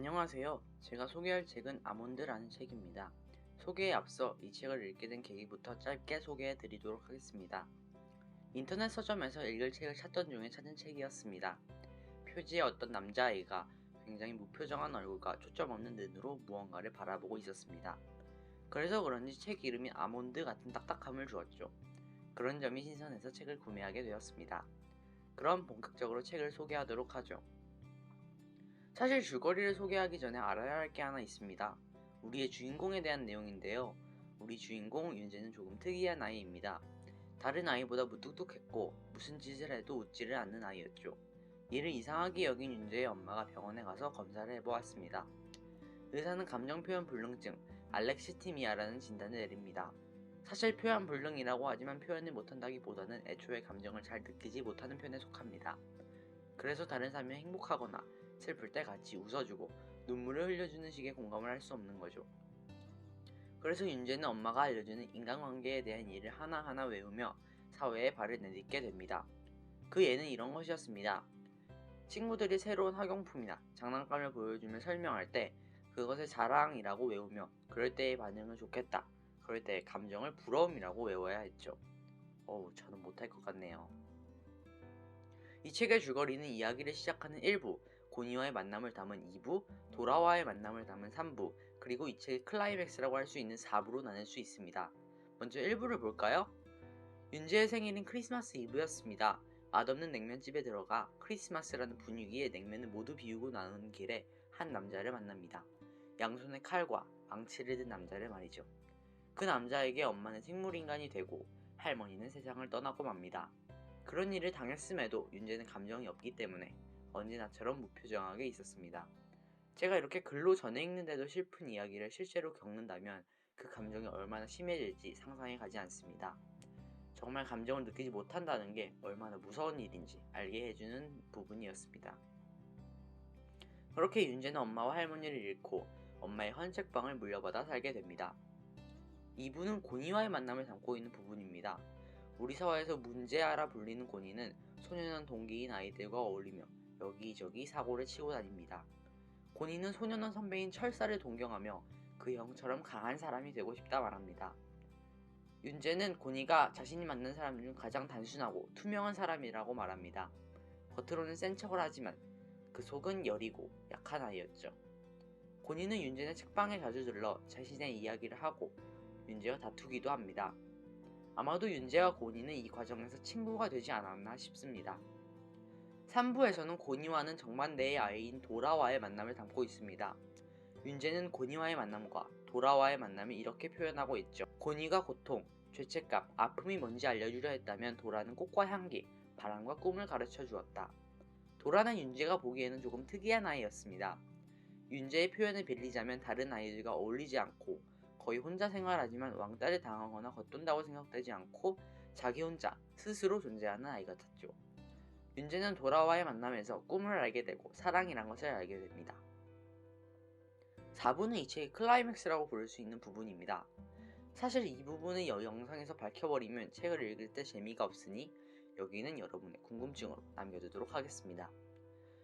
안녕하세요. 제가 소개할 책은 아몬드라는 책입니다. 소개에 앞서 이 책을 읽게 된 계기부터 짧게 소개해 드리도록 하겠습니다. 인터넷 서점에서 읽을 책을 찾던 중에 찾은 책이었습니다. 표지에 어떤 남자아이가 굉장히 무표정한 얼굴과 초점 없는 눈으로 무언가를 바라보고 있었습니다. 그래서 그런지 책 이름이 아몬드 같은 딱딱함을 주었죠. 그런 점이 신선해서 책을 구매하게 되었습니다. 그럼 본격적으로 책을 소개하도록 하죠. 사실 줄거리를 소개하기 전에 알아야 할 게 하나 있습니다. 우리의 주인공에 대한 내용인데요. 우리 주인공 윤재는 조금 특이한 아이입니다. 다른 아이보다 무뚝뚝했고 무슨 짓을 해도 웃지를 않는 아이였죠. 이를 이상하게 여긴 윤재의 엄마가 병원에 가서 검사를 해보았습니다. 의사는 감정표현 불능증 알렉시티미아라는 진단을 내립니다. 사실 표현 불능이라고 하지만 표현을 못한다기보다는 애초에 감정을 잘 느끼지 못하는 편에 속합니다. 그래서 다른 사람이 행복하거나 슬플 때 같이 웃어주고 눈물을 흘려주는 식의 공감을 할 수 없는 거죠. 그래서 윤재는 엄마가 알려주는 인간관계에 대한 예를 하나하나 외우며 사회에 발을 내딛게 됩니다. 그 예는 이런 것이었습니다. 친구들이 새로운 학용품이나 장난감을 보여주며 설명할 때 그것을 자랑이라고 외우며 그럴 때의 반응은 좋겠다. 그럴 때의 감정을 부러움이라고 외워야 했죠. 어우, 저는 못할 것 같네요. 이 책의 줄거리는 이야기를 시작하는 1부, 고니와의 만남을 담은 2부, 도라와의 만남을 담은 3부, 그리고 이 책의 클라이맥스라고 할 수 있는 4부로 나눌 수 있습니다. 먼저 1부를 볼까요? 윤재의 생일은 크리스마스 이브였습니다. 맛없는 냉면집에 들어가 크리스마스라는 분위기에 냉면을 모두 비우고 나오는 길에 한 남자를 만납니다. 양손에 칼과 망치를 든 남자를 말이죠. 그 남자에게 엄마는 생물인간이 되고 할머니는 세상을 떠나고 맙니다. 그런 일을 당했음에도 윤재는 감정이 없기 때문에 언제나처럼 무표정하게 있었습니다. 제가 이렇게 글로 전해 읽는데도 슬픈 이야기를 실제로 겪는다면 그 감정이 얼마나 심해질지 상상이 가지 않습니다. 정말 감정을 느끼지 못한다는 게 얼마나 무서운 일인지 알게 해주는 부분이었습니다. 그렇게 윤재는 엄마와 할머니를 잃고 엄마의 헌책방을 물려받아 살게 됩니다. 이분은 고니와의 만남을 담고 있는 부분입니다. 우리 사회에서 문제아라 불리는 고니는 소년원 동기인 아이들과 어울리며 여기저기 사고를 치고 다닙니다. 고니는 소년원 선배인 철사를 동경하며 그 형처럼 강한 사람이 되고 싶다 말합니다. 윤재는 고니가 자신이 만난 사람 중 가장 단순하고 투명한 사람이라고 말합니다. 겉으로는 센 척을 하지만 그 속은 여리고 약한 아이였죠. 고니는 윤재는 책방에 자주 들러 자신의 이야기를 하고 윤재와 다투기도 합니다. 아마도 윤재와 고니는 이 과정에서 친구가 되지 않았나 싶습니다. 3부에서는 고니와는 정반대의 아이인 도라와의 만남을 담고 있습니다. 윤재는 고니와의 만남과 도라와의 만남을 이렇게 표현하고 있죠. 고니가 고통, 죄책감, 아픔이 뭔지 알려주려 했다면 도라는 꽃과 향기, 바람과 꿈을 가르쳐 주었다. 도라는 윤재가 보기에는 조금 특이한 아이였습니다. 윤재의 표현을 빌리자면 다른 아이들과 어울리지 않고 거의 혼자 생활하지만 왕따를 당하거나 겉돈다고 생각되지 않고 자기 혼자 스스로 존재하는 아이 같았죠. 윤재는 도라와의 만남에서 꿈을 알게 되고 사랑이란 것을 알게 됩니다. 4부는 이 책의 클라이맥스라고 부를 수 있는 부분입니다. 사실 이 부분을 영상에서 밝혀버리면 책을 읽을 때 재미가 없으니 여기는 여러분의 궁금증으로 남겨두도록 하겠습니다.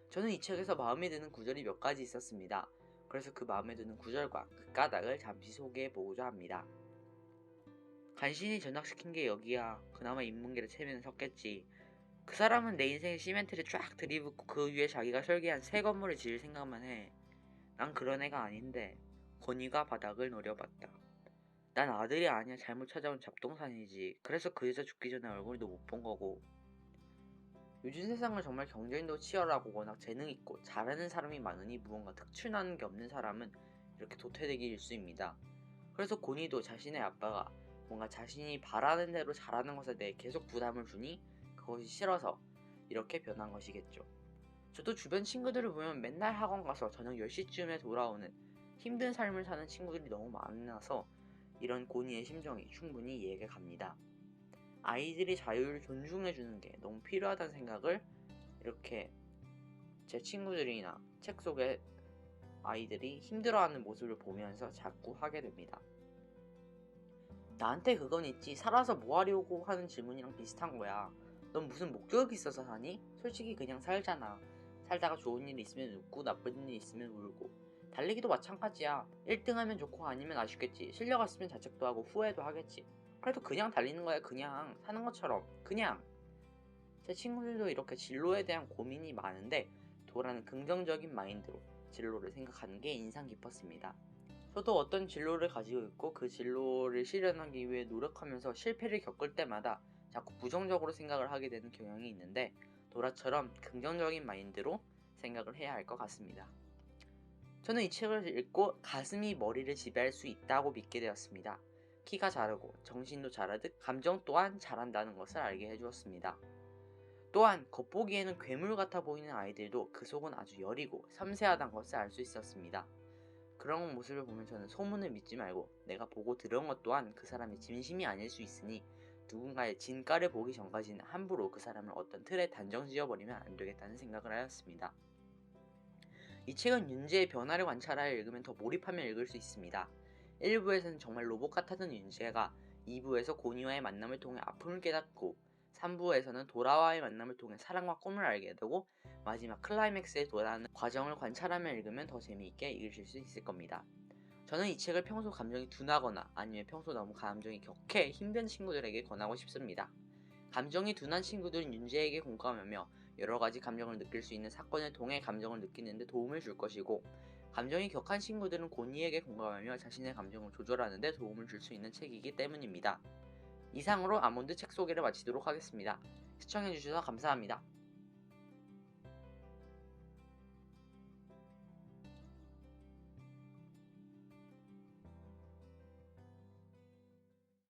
저는 이 책에서 마음에 드는 구절이 몇 가지 있었습니다. 그래서 그 마음에 드는 구절과 그 까닭을 잠시 소개해 보고자 합니다. 간신히 전학시킨 게 여기야. 그나마 인문계를 체면에 섰겠지. 그 사람은 내 인생에 시멘트를 쫙 들이붓고 그 위에 자기가 설계한 새 건물을 지을 생각만 해. 난 그런 애가 아닌데. 건이가 바닥을 노려봤다. 난 아들이 아니야 잘못 찾아온 잡동산이지. 그래서 그 여자 죽기 전에 얼굴도 못 본 거고. 요즘 세상은 정말 경쟁도 치열하고 워낙 재능 있고 잘하는 사람이 많으니 무언가 특출나는 게 없는 사람은 이렇게 도태되기 일수입니다. 그래서 고니도 자신의 아빠가 뭔가 자신이 바라는 대로 잘하는 것에 대해 계속 부담을 주니 그것이 싫어서 이렇게 변한 것이겠죠. 저도 주변 친구들을 보면 맨날 학원 가서 저녁 10시쯤에 돌아오는 힘든 삶을 사는 친구들이 너무 많아서 이런 고니의 심정이 충분히 이해가 갑니다. 아이들이 자유를 존중해주는 게 너무 필요하다는 생각을 이렇게 제 친구들이나 책 속에 아이들이 힘들어하는 모습을 보면서 자꾸 하게 됩니다. 나한테 그건 있지 살아서 뭐 하려고 하는 질문이랑 비슷한 거야. 넌 무슨 목적이 있어서 사니? 솔직히 그냥 살잖아. 살다가 좋은 일 있으면 웃고 나쁜 일 있으면 울고. 달리기도 마찬가지야. 1등 하면 좋고 아니면 아쉽겠지. 실려갔으면 자책도 하고 후회도 하겠지. 그래도 그냥 달리는 거야 그냥. 사는 것처럼. 그냥. 제 친구들도 이렇게 진로에 대한 고민이 많은데 도라는 긍정적인 마인드로 진로를 생각하는 게 인상 깊었습니다. 저도 어떤 진로를 가지고 있고 그 진로를 실현하기 위해 노력하면서 실패를 겪을 때마다 자꾸 부정적으로 생각을 하게 되는 경향이 있는데 도라처럼 긍정적인 마인드로 생각을 해야 할 것 같습니다. 저는 이 책을 읽고 가슴이 머리를 지배할 수 있다고 믿게 되었습니다. 키가 자르고 정신도 자라듯 감정 또한 자란다는 것을 알게 해주었습니다. 또한 겉보기에는 괴물 같아 보이는 아이들도 그 속은 아주 여리고 섬세하다는 것을 알 수 있었습니다. 그런 모습을 보면 저는 소문을 믿지 말고 내가 보고 들은 것 또한 그 사람의 진심이 아닐 수 있으니 누군가의 진가를 보기 전까지는 함부로 그 사람을 어떤 틀에 단정 지어버리면 안 되겠다는 생각을 하였습니다. 이 책은 윤재의 변화를 관찰하여 읽으면 더 몰입하며 읽을 수 있습니다. 1부에서는 정말 로봇 같았던 윤재가 2부에서 고니와의 만남을 통해 아픔을 깨닫고 3부에서는 도라와의 만남을 통해 사랑과 꿈을 알게 되고 마지막 클라이맥스에 도달하는 과정을 관찰하며 읽으면 더 재미있게 읽으실 수 있을 겁니다. 저는 이 책을 평소 감정이 둔하거나 아니면 평소 너무 감정이 격해 힘든 친구들에게 권하고 싶습니다. 감정이 둔한 친구들은 윤재에게 공감하며 여러 가지 감정을 느낄 수 있는 사건을 통해 감정을 느끼는 데 도움을 줄 것이고 감정이 격한 친구들은 고니에게 공감하며 자신의 감정을 조절하는 데 도움을 줄 수 있는 책이기 때문입니다. 이상으로 아몬드 책 소개를 마치도록 하겠습니다. 시청해주셔서 감사합니다.